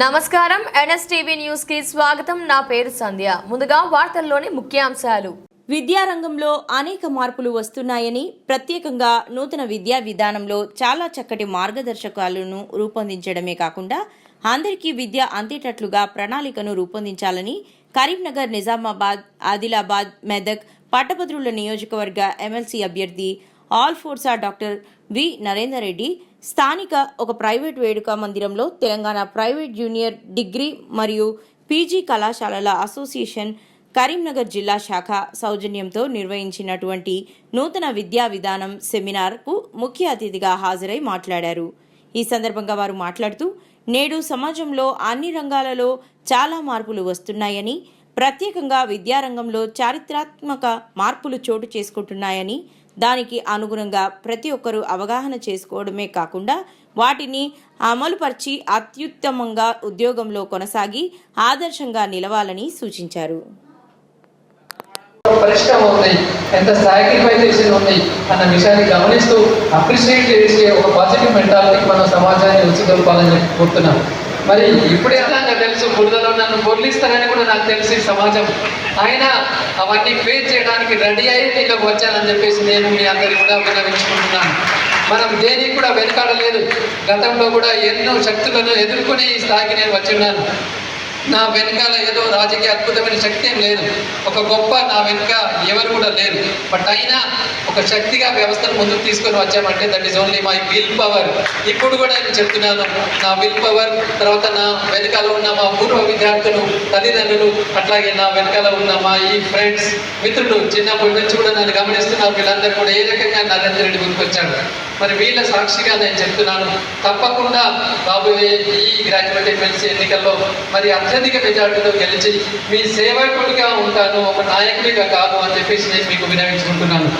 నమస్కారం. ఎన్ఎస్టీవీ న్యూస్కి స్వాగతం. నా పేరు సంధ్య. ముందుగా వార్తల్లోని ముఖ్యాంశాలు. విద్యారంగంలో అనేక మార్పులు వస్తున్నాయని ప్రత్యేకంగా నూతన విద్యా విధానంలో చాలా చక్కటి మార్గదర్శకాలను రూపొందించడమే కాకుండా అందరికీ విద్య అందేటట్లుగా ప్రణాళికను రూపొందించాలని కరీంనగర్ నిజామాబాద్ ఆదిలాబాద్ మెదక్ పట్టభద్రుల నియోజకవర్గ ఎమ్మెల్సీ అభ్యర్థి Alphores doctor V Narender Reddy స్థానిక ఒక ప్రైవేట్ వేడుక మందిరంలో తెలంగాణ ప్రైవేట్ జూనియర్ డిగ్రీ మరియు పీజీ కళాశాలల అసోసియేషన్ కరీంనగర్ జిల్లా శాఖ సౌజన్యంతో నిర్వహించినటువంటి నూతన విద్యా విధానం సెమినార్కు ముఖ్య అతిథిగా హాజరై మాట్లాడారు. ఈ సందర్భంగా వారు మాట్లాడుతూ నేడు సమాజంలో అన్ని రంగాలలో చాలా మార్పులు వస్తున్నాయని ప్రత్యేకంగా విద్యారంగంలో చారిత్రాత్మక మార్పులు చోటు చేసుకుంటున్నాయని దానికి అనుగుణంగా ప్రతి ఒక్కరూ అవగాహన చేసుకోవడమే కాకుండా వాటిని అమలుపరిచి అత్యుత్తమంగా ఉద్యోగంలో కొనసాగి ఆదర్శంగా నిలవాలని సూచించారు. పరిశ్రమ ఉంది ఎంత సాక్రిఫైజేషన్ ఉంది అన్న విషయాన్ని గమనిస్తూ అప్రిషియేట్ చేసే ఒక పాజిటివ్ మెంటాలిటీకి మనం సమాజాన్ని ఉచిదొల్పాలని చెప్పి కోరుతున్నాం మరి ఇప్పుడే తెలుసు బురదలో నన్ను బొర్లిస్తారని కూడా నాకు తెలుసు ఈ సమాజం. అయినా అవన్నీ ఫేస్ చేయడానికి రెడీ అయ్యి నీళ్ళకి వచ్చానని చెప్పేసి నేను మీ అందరికీ కూడా విన్నవించుకుంటున్నాను. మనం దేనికి కూడా వెనకాడలేదు. గతంలో కూడా ఎన్నో శక్తులను ఎదుర్కొని ఈ స్థాయికి నేను వచ్చి ఉన్నాను. నా వెనకాల ఏదో రాజకీయ అద్భుతమైన శక్తి ఏం లేదు. ఒక గొప్ప నా వెనుక ఎవరు కూడా లేరు. బట్ అయినా ఒక శక్తిగా వ్యవస్థను ముందుకు తీసుకొని వచ్చామంటే that is only my will power ఇప్పుడు కూడా నేను చెప్తున్నాను నా విల్ పవర్ తర్వాత నా వెనకాల ఉన్న మా పూర్వ విద్యార్థులు తల్లిదండ్రులు అట్లాగే నా వెనకాల ఉన్న మా ఈ ఫ్రెండ్స్ మిత్రులు చిన్నప్పటి నుంచి కూడా నన్ను గమనిస్తున్నారు. వీళ్ళందరూ కూడా ఏ రకంగా నరేంద్ర రెడ్డి వచ్చాడు మరి వీళ్ళ సాక్షిగా నేను చెప్తున్నాను. తప్పకుండా బాబు ఈ గ్రాడ్యుయేట్ ఎమ్మెల్సీ ఎన్నికల్లో మరి అత్యధిక మెజార్టీతో గెలిచి మీ సేవకుడిగా ఉంటాను ఒక నాయకుడిగా కాదు అని చెప్పేసి నేను మీకు వినవించుకుంటున్నాను.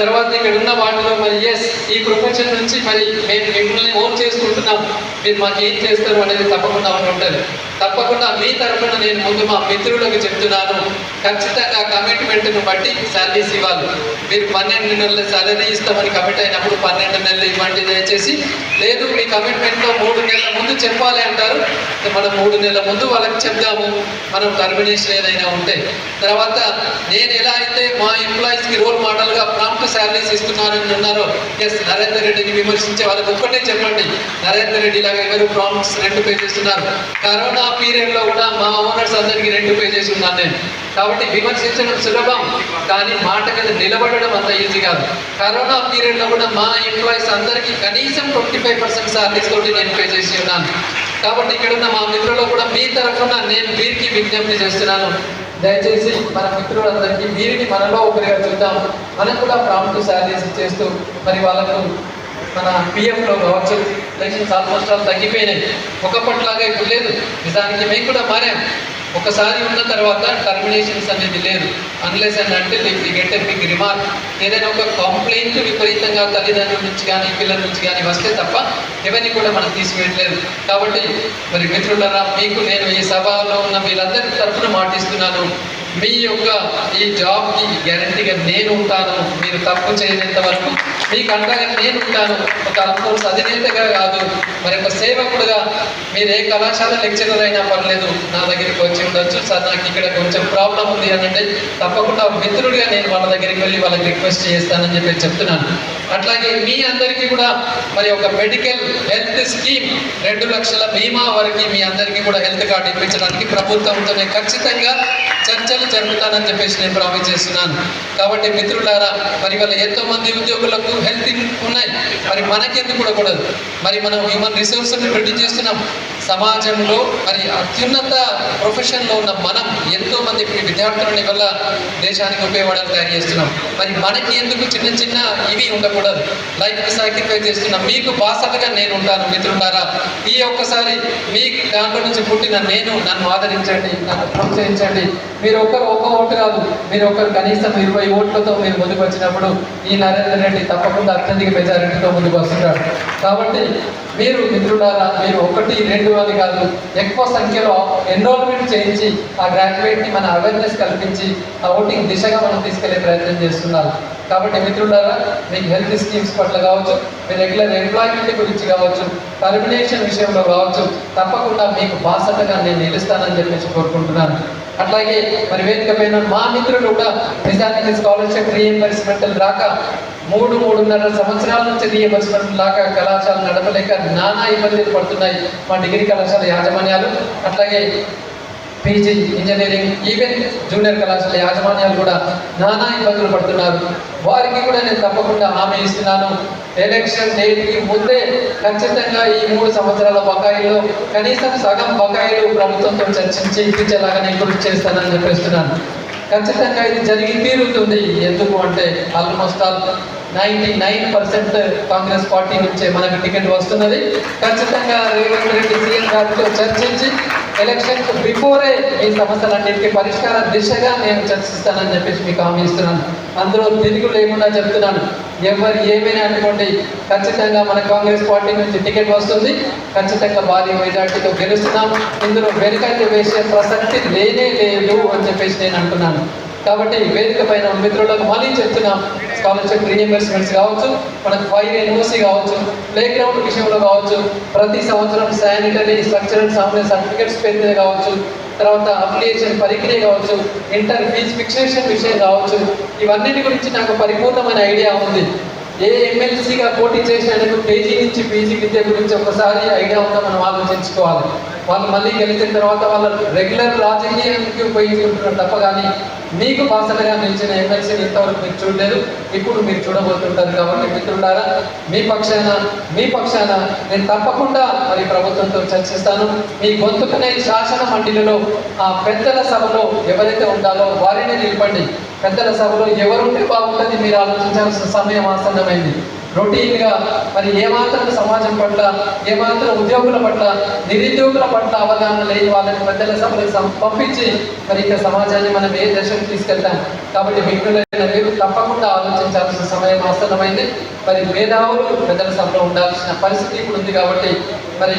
తర్వాత ఇక్కడ ఉన్న వాటిలో మరి ఎస్ ఈ ప్రొఫెషన్ నుంచి మరి మేము మిమ్మల్ని ఓన్ చేసుకుంటున్నాం. మీరు మాకు ఏం చేస్తారు అనేది తప్పకుండా ఒకటి ఉంటుంది. తప్పకుండా మీ తరఫున నేను ముందు మా మిత్రులకు చెప్తున్నాను. ఖచ్చితంగా కమిట్మెంట్ను బట్టి శాలరీస్ ఇవ్వాలి. మీరు పన్నెండు నెలల శాలరీ ఇస్తామని కమిట్ అయినప్పుడు పన్నెండు నెలలు ఇవ్వండి దయచేసి. లేదు మీ కమిట్మెంట్లో మూడు నెలల ముందు చెప్పాలి అంటారు. మనం మూడు నెలల ముందు వాళ్ళకి చెప్దాము. మనం టర్మినేషన్ ఏదైనా ఉంటే. తర్వాత నేను ఎలా అయితే మా ఎంప్లాయీస్కి రోల్ మోడల్గా ప్రాంప్ట్ శాలరీస్ ఇస్తున్నారని ఉన్నారో ఎస్ నరేందర్ రెడ్డిని విమర్శించే వాళ్ళకి ఒక్కటే చెప్పండి. నరేందర్ రెడ్డి లాగా ఎవరు ప్రాంప్ట్స్ రెండు పే చేస్తున్నారు కరోనా పీరియడ్లో కూడా మా ఓనర్స్ అందరికీ రెండు పే చేసి ఉన్నాను నేను. కాబట్టి విమర్శించడం సులభం కానీ మాట మీద నిలబడడం అంత ఈజీ కాదు. కరోనా పీరియడ్లో కూడా మా ఎంప్లాయీస్ అందరికీ కనీసం ట్వంటీ ఫైవ్ పర్సెంట్ శాలరీస్ తోటి నేను పే చేసి ఉన్నాను కాబట్టి ఇక్కడ ఉన్న మా మిత్రులు కూడా మీ తరఫున నేను వీరికి విజ్ఞప్తి చేస్తున్నాను. దయచేసి మన మిత్రులందరికీ వీరిని మనలో ఒకరిగా చూద్దాం మనం కూడా ప్రాంప్ట్ సాధించి చేస్తూ మరి వాళ్ళకు మన పిఎఫ్లో కావచ్చు పెన్షన్స్ ఆల్మోస్ట్ ఆల్ తగ్గిపోయినాయి. ఒకప్పటిలాగా ఇప్పుడు లేదు. నిజానికి మేము కూడా మారాం. ఒకసారి ఉన్న తర్వాత టర్మినేషన్స్ అనేది లేదు. అన్లెస్ అండ్ అంటే గెట్ ఎ బిగ్ రిమార్క్ ఏదైనా ఒక కంప్లైంట్ విపరీతంగా తల్లిదండ్రుల నుంచి కానీ పిల్లల నుంచి కానీ వస్తే తప్ప ఎవరిని కూడా మనం తీసివేయట్లేదు. కాబట్టి మరి మిత్రులరా మీకు నేను ఈ సభలో ఉన్న వీళ్ళందరి తరఫున మాటిస్తున్నాను. మీ యొక్క ఈ జాబ్కి గ్యారంటీగా నేను ఉంటాను. మీరు తప్పు చేయనంత వరకు మీకు అండగా నేను ఉంటాను. ఒక అనుభవం అధినేతగా కాదు. మరి ఒక సేవకుడుగా మీరు ఏ కళాశాల లెక్చరర్ అయినా పర్లేదు. నా దగ్గరికి వచ్చి ఉండొచ్చు. సార్ నాకు ఇక్కడ కొంచెం ప్రాబ్లం ఉంది అని అంటే తప్పకుండా మిత్రుడిగా నేను వాళ్ళ దగ్గరికి వెళ్ళి వాళ్ళకి రిక్వెస్ట్ చేస్తానని చెప్పి చెప్తున్నాను. అట్లాగే మీ అందరికీ కూడా మరి ఒక మెడికల్ హెల్త్ స్కీమ్ రెండు లక్షల బీమా వరకు మీ అందరికీ కూడా హెల్త్ కార్డు ఇప్పించడానికి ప్రభుత్వంతో నేను ఖచ్చితంగా చర్చలు జరుపుతానని చెప్పేసి నేను ప్రామిస్ చేస్తున్నాను. కాబట్టి మిత్రులారా మరి వాళ్ళ ఎంతో మంది ఉద్యోగులకు హెల్త్ ఉన్నాయి. మరి మనకెందుకు కూడా కూడదు మరి మనం హ్యూమన్ రిసోర్స్ని రెడీ చేస్తున్నాం. సమాజంలో మరి అత్యున్నత ప్రొఫెషన్లో ఉన్న మనం ఎంతో మంది విద్యార్థులని వల్ల దేశానికి ఉపయోగపడాలని తయారు చేస్తున్నాం. మరి మనకి ఎందుకు చిన్న చిన్న ఇవి ఉండకూడదు? లైఫ్ సాక్రిఫైస్ చేస్తున్నాం. మీకు బాసలుగా నేను ఉంటాను మిత్రులారా. ఈ ఒక్కసారి మీ దాంట్లో నుంచి పుట్టిన నేను నన్ను ఆదరించండి నన్ను ప్రోత్సహించండి. మీరు ఒక్కరు ఒక్క ఓటు కాదు. మీరు ఒకరు కనీసం ఇరవై ఓట్లతో మీరు ముందుకు వచ్చినప్పుడు ఈ నరేంద్ర రెడ్డి తప్పకుండా అత్యధిక మెజారిటీతో ముందుకు వస్తున్నాడు కాబట్టి మీరు మిత్రులారా మీరు ఒకటి రెండు అని కాదు ఎక్కువ సంఖ్యలో ఎన్రోల్మెంట్ చేయించి ఆ గ్రాడ్యుయేట్ని మన అవేర్నెస్ కల్పించి ఆ ఓటింగ్ దిశగా మనం తీసుకెళ్ళే ప్రయత్నం చేస్తున్నారు. కాబట్టి మిత్రులారా మీకు హెల్త్ స్కీమ్స్ పట్ల కావచ్చు మీ రెగ్యులర్ ఎంప్లాయ్మెంట్ గురించి కావచ్చు టర్మినేషన్ విషయంలో కావచ్చు తప్పకుండా మీకు బాసటగా నేను నిలుస్తానని చెప్పేసి కోరుకుంటున్నాను. అట్లాగే మరి వేదిక పైన మా మిత్రులు కూడా నిజానికి స్కాలర్షిప్ రీఎంబర్స్మెంట్ రాక మూడు మూడున్నర సంవత్సరాల నుంచి రీఎంబర్స్మెంట్ లాగా కళాశాల నడపలేక నానా ఇబ్బందులు పడుతున్నాయి మా డిగ్రీ కళాశాల యాజమాన్యాలు. అట్లాగే పీజీ ఇంజనీరింగ్ ఈవెన్ జూనియర్ కళాశాల యాజమాన్యాలు కూడా నానా ఇబ్బందులు పడుతున్నారు. వారికి కూడా నేను తప్పకుండా హామీ ఇస్తున్నాను. ఎలక్షన్ డేట్కి ముందే ఖచ్చితంగా ఈ మూడు సంవత్సరాల బకాయిలో కనీసం సగం బకాయిలు ప్రభుత్వంతో చర్చించి ఇప్పించేలాగా నేను కృషి చేస్తానని చెప్పేస్తున్నాను. ఖచ్చితంగా ఇది జరిగి తీరుతుంది. ఎందుకు అంటే almost all ninety nine percent Congress party నుంచే మనకు టికెట్ వస్తున్నది. ఖచ్చితంగా రేవంత్ రెడ్డి సీఎం గారితో చర్చించి ఎలక్షన్ బిఫోరే ఈ సమస్యలన్నింటికీ పరిష్కార దిశగా నేను చర్చిస్తానని చెప్పేసి మీకు హామీ ఇస్తున్నాను. అందులో తిరుగు లేకుండా చెప్తున్నాను. ఎవరు ఏమైనా అనుకోండి ఖచ్చితంగా మన కాంగ్రెస్ పార్టీ నుంచి టికెట్ వస్తుంది. ఖచ్చితంగా భారీ మెజార్టీతో గెలుస్తున్నాం. ఇందులో వెనుకంజ వేసే ప్రసక్తి లేనే లేదు అని చెప్పేసి నేను అంటున్నాను కాబట్టి వేదిక పైన మిత్రులకు మళ్ళీ చెప్తున్నాం. స్కాలర్షిప్ రీఎంబర్స్మెంట్స్ కావచ్చు మనకు ఫైవ్ ఎన్ఓసి కావచ్చు ప్లే గ్రౌండ్ విషయంలో కావచ్చు ప్రతి సంవత్సరం శానిటరీ స్ట్రక్చరల్ సామాన్య సర్టిఫికేట్స్ పెరిగితే కావచ్చు తర్వాత అప్లికేషన్ ప్రక్రియ కావచ్చు ఇంటర్ ఫీజ్ ఫిక్సేషన్ విషయం కావచ్చు ఇవన్నిటి గురించి నాకు పరిపూర్ణమైన ఐడియా ఉంది. ఏ ఎమ్మెల్సీగా పోటీ చేసినందుకు కేజీ నుంచి పీజీ విద్య గురించి ఒకసారి ఐడియా ఉందో మనం ఆలోచించుకోవాలి. వాళ్ళు మళ్ళీ గెలిచిన తర్వాత వాళ్ళ రెగ్యులర్ రాజకీయానికి ఉపయోగించుకుంటున్నారు తప్ప కానీ మీకు పాసలుగా నిలిచిన ఎమ్మెల్సీని ఇంతవరకు మీరు చూడలేదు. ఇప్పుడు మీరు చూడబోతుంటారు కాబట్టి మిత్రులారా మీ పక్షాన మీ పక్షాన నేను తప్పకుండా మరి ప్రభుత్వంతో చర్చిస్తాను. మీ గొంతుకునే శాసన మండలిలో ఆ పెద్దల సభలో ఎవరైతే ఉండాలో వారిని నిలపండి. పెద్దల సభలో ఎవరుంటే బాగుంటుంది మీరు ఆలోచించాల్సిన సమయం ఆసన్నమైంది. రొటీన్గా మరి ఏమాత్రం సమాజం పట్ల ఏమాత్రం ఉద్యోగుల పట్ల నిరుద్యోగుల పట్ల అవగాహన లేని వాళ్ళని పెద్దల సభలకు సం- పంపించి మరి ఇక్కడ సమాజాన్ని మనం ఏ దశకు తీసుకెళ్తాం? కాబట్టి మిత్రులైన మీరు తప్పకుండా ఆలోచించాల్సిన సమయం ఆసన్నమైంది మరి మేధావులు పెద్దల సభలో ఉండాల్సిన పరిస్థితి ఇప్పుడు ఉంది కాబట్టి మరి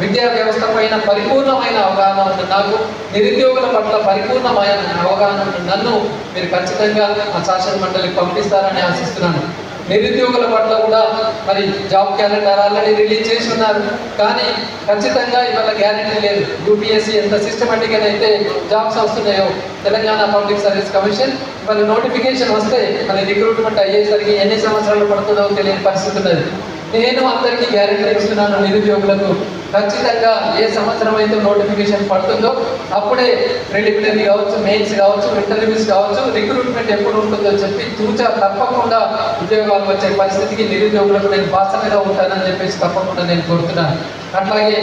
విద్యా వ్యవస్థ పైన పరిపూర్ణమైన అవగాహన ఉన్న నాకు నిరుద్యోగుల పట్ల పరిపూర్ణమైన అవగాహన ఉన్న నన్ను మీరు ఖచ్చితంగా మా శాసన మండలికి పంపిస్తారని ఆశిస్తున్నాను. నిరుద్యోగుల పట్ల కూడా మరి జాబ్ క్యాలెండర్ ఆల్రెడీ రిలీజ్ చేసి ఉన్నారు. కానీ ఖచ్చితంగా ఇవాళ గ్యారెంటీ లేదు. యూపీఎస్సీ ఎంత సిస్టమేటిక్గా అయితే జాబ్స్ వస్తున్నాయో తెలంగాణ పబ్లిక్ సర్వీస్ కమిషన్ ఇవాళ నోటిఫికేషన్ వస్తే మరి రిక్రూట్మెంట్ అయ్యేసరికి ఎన్ని సంవత్సరాలు పడుతుందో తెలియని పరిస్థితి ఉన్నది నేను అందరికీ గ్యారెంటీ ఇస్తున్నాను నిరుద్యోగులకు. ఖచ్చితంగా ఏ సంవత్సరం అయితే నోటిఫికేషన్ పడుతుందో అప్పుడే ప్రిలిమినరీ కావచ్చు మెయిన్స్ కావచ్చు ఇంటర్వ్యూస్ కావచ్చు రిక్రూట్మెంట్ ఎప్పుడు ఉంటుందో చెప్పి తూచా తప్పకుండా ఉద్యోగాలు వచ్చే పరిస్థితికి నిరుద్యోగులకు నేను బాసనగా ఉంటానని చెప్పేసి తప్పకుండా నేను కోరుతున్నాను. అట్లాగే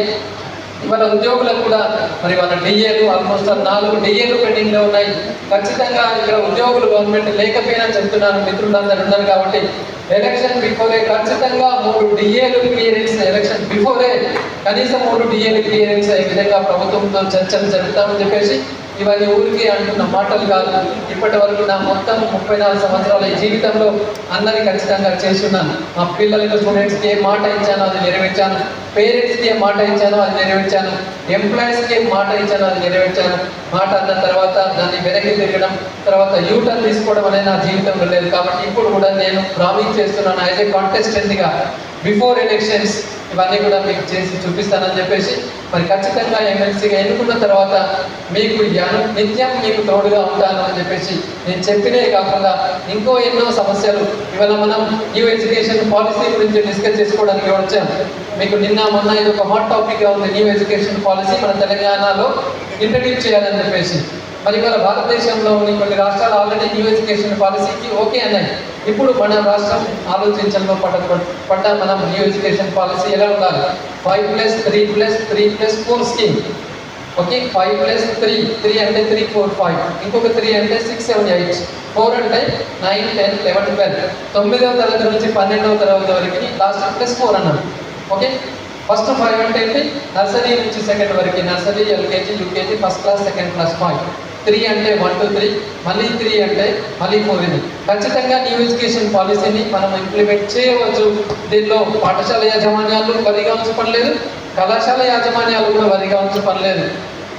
ఇవాళ ఉద్యోగులకు కూడా మరి వాళ్ళ డిఏలు ఆల్మోస్ట్ నాలుగు డిఏలు పెండింగ్లో ఉన్నాయి. ఖచ్చితంగా ఇక్కడ ఉద్యోగులు గవర్నమెంట్ లేకపోయినా చెప్తున్నాను మిత్రులందరూ ఉన్నారు కాబట్టి ఎలక్షన్ బిఫోరే ఖచ్చితంగా మూడు డిఏలు క్లియరెన్స్ ఎలక్షన్ బిఫోరే కనీసం మూడు డిఏలు క్లియరెన్స్ ఈ విధంగా ప్రభుత్వంతో చర్చలు జరుపుతామని చెప్పేసి ఇవన్నీ ఊరికి అంటున్న మాటలు కాదు. ఇప్పటి వరకు నా మొత్తం ముప్పై నాలుగు సంవత్సరాల ఈ జీవితంలో అందరినీ ఖచ్చితంగా చేస్తున్నాను. మా పిల్లలకు స్టూడెంట్స్కి ఏ మాట ఇచ్చానో అది నెరవేర్చాను. పేరెంట్స్కి ఏ మాట ఇచ్చానో అది నెరవేర్చాను. ఎంప్లాయీస్కి ఏ మాట ఇచ్చానో అది నెరవేర్చాను. మాట అన్న తర్వాత దాన్ని వెనక్కి తిరగడం తర్వాత యూటర్న్ తీసుకోవడం అనేది నా జీవితంలో లేదు. కాబట్టి ఇప్పుడు కూడా నేను ప్రామిస్ చేస్తున్నాను యాజ్ ఏ కాంటెస్టెంట్గా బిఫోర్ ఎలక్షన్స్ ఇవన్నీ కూడా మీకు చేసి చూపిస్తానని చెప్పేసి మరి ఖచ్చితంగా ఎమ్మెల్సీగా ఎన్నుకున్న తర్వాత మీకు నిత్యం మీకు తోడుగా ఉంటానని చెప్పేసి నేను చెప్పినే కాకుండా ఇంకో ఎన్నో సమస్యలు. ఇవాళ మనం న్యూ ఎడ్యుకేషన్ పాలసీ గురించి డిస్కస్ చేసుకోవడానికి వచ్చాం. మీకు నిన్న మొన్న ఇది ఒక హాట్ టాపిక్గా ఉంది న్యూ ఎడ్యుకేషన్ పాలసీ మన తెలంగాణలో ఇంట్రడ్యూస్ చేయాలని చెప్పేసి. మరి ఇవాళ భారతదేశంలో ఉన్న కొన్ని రాష్ట్రాలు ఆల్రెడీ న్యూ ఎడ్యుకేషన్ పాలసీకి ఓకే అన్నాయి. ఇప్పుడు మన రాష్ట్రం ఆలోచించడంలో పడ్డ పడ్డ మనం న్యూ ఎడ్యుకేషన్ పాలసీ ఎలా ఉండాలి? Five plus three plus three plus four scheme okay five plus three three అంటే త్రీ ఫోర్ ఫైవ్ ఇంకొక త్రీ అంటే సిక్స్ సెవెన్ ఎయిట్ ఫోర్ అంటే నైన్ టెన్ లెవెన్ ట్వెల్వ్ తొమ్మిదవ తరగతి నుంచి పన్నెండవ తరగతి వరకు లాస్ట్ ప్లస్ ఫోర్ అన్నాం. ఓకే ఫస్ట్ ఫైవ్ అంటే ఏంటి? నర్సరీ నుంచి సెకండ్ వరకు nursery LKG UKG first class second class five three అంటే వన్ టూ త్రీ మళ్ళీ త్రీ అంటే మళ్ళీ ఫోర్ ఇది. ఖచ్చితంగా న్యూ ఎడ్యుకేషన్ పాలసీని మనం ఇంప్లిమెంట్ చేయవచ్చు. దీనిలో పాఠశాల యాజమాన్యాలు వరిగా ఉంచపడలేదు కళాశాల యాజమాన్యాలు కూడా వరిగా ఉంచపడలేదు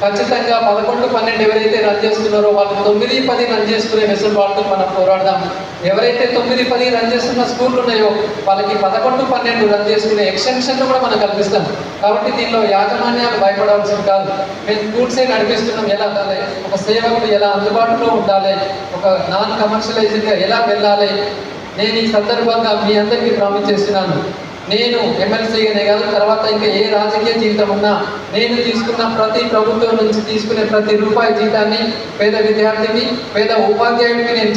ఖచ్చితంగా పదకొండు పన్నెండు ఎవరైతే రన్ చేస్తున్నారో వాళ్ళకి తొమ్మిది పది రన్ చేసుకునే వెసులుబాటుతో మనం పోరాడదాం ఎవరైతే తొమ్మిది పది రన్ చేస్తున్న స్కూళ్ళు ఉన్నాయో వాళ్ళకి పదకొండు పన్నెండు రన్ చేసుకునే ఎక్స్టెన్షన్లు కూడా మనం కల్పిస్తాం. కాబట్టి దీనిలో యాజమాన్యాలు భయపడాల్సింది కాదు. మేము స్కూల్సే నడిపిస్తున్నాం ఎలా ఉండాలి? ఒక సేవకుడు ఎలా అందుబాటులో ఉండాలి? ఒక నాన్ కమర్షియలైజ్డ్గా ఎలా వెళ్ళాలి? నేను ఈ సందర్భంగా మీ అందరికీ ప్రామిస్ చేస్తున్నాను. నేను ఎమ్మెల్సీగానే కాదు తర్వాత ఇంకా ఏ రాజకీయ జీవితం ఉన్నా నేను తీసుకున్న ప్రతి ప్రభుత్వం నుంచి తీసుకునే ప్రతి రూపాయి జీతాన్ని పేద విద్యార్థిని పేద ఉపాధ్యాయుడికి నేను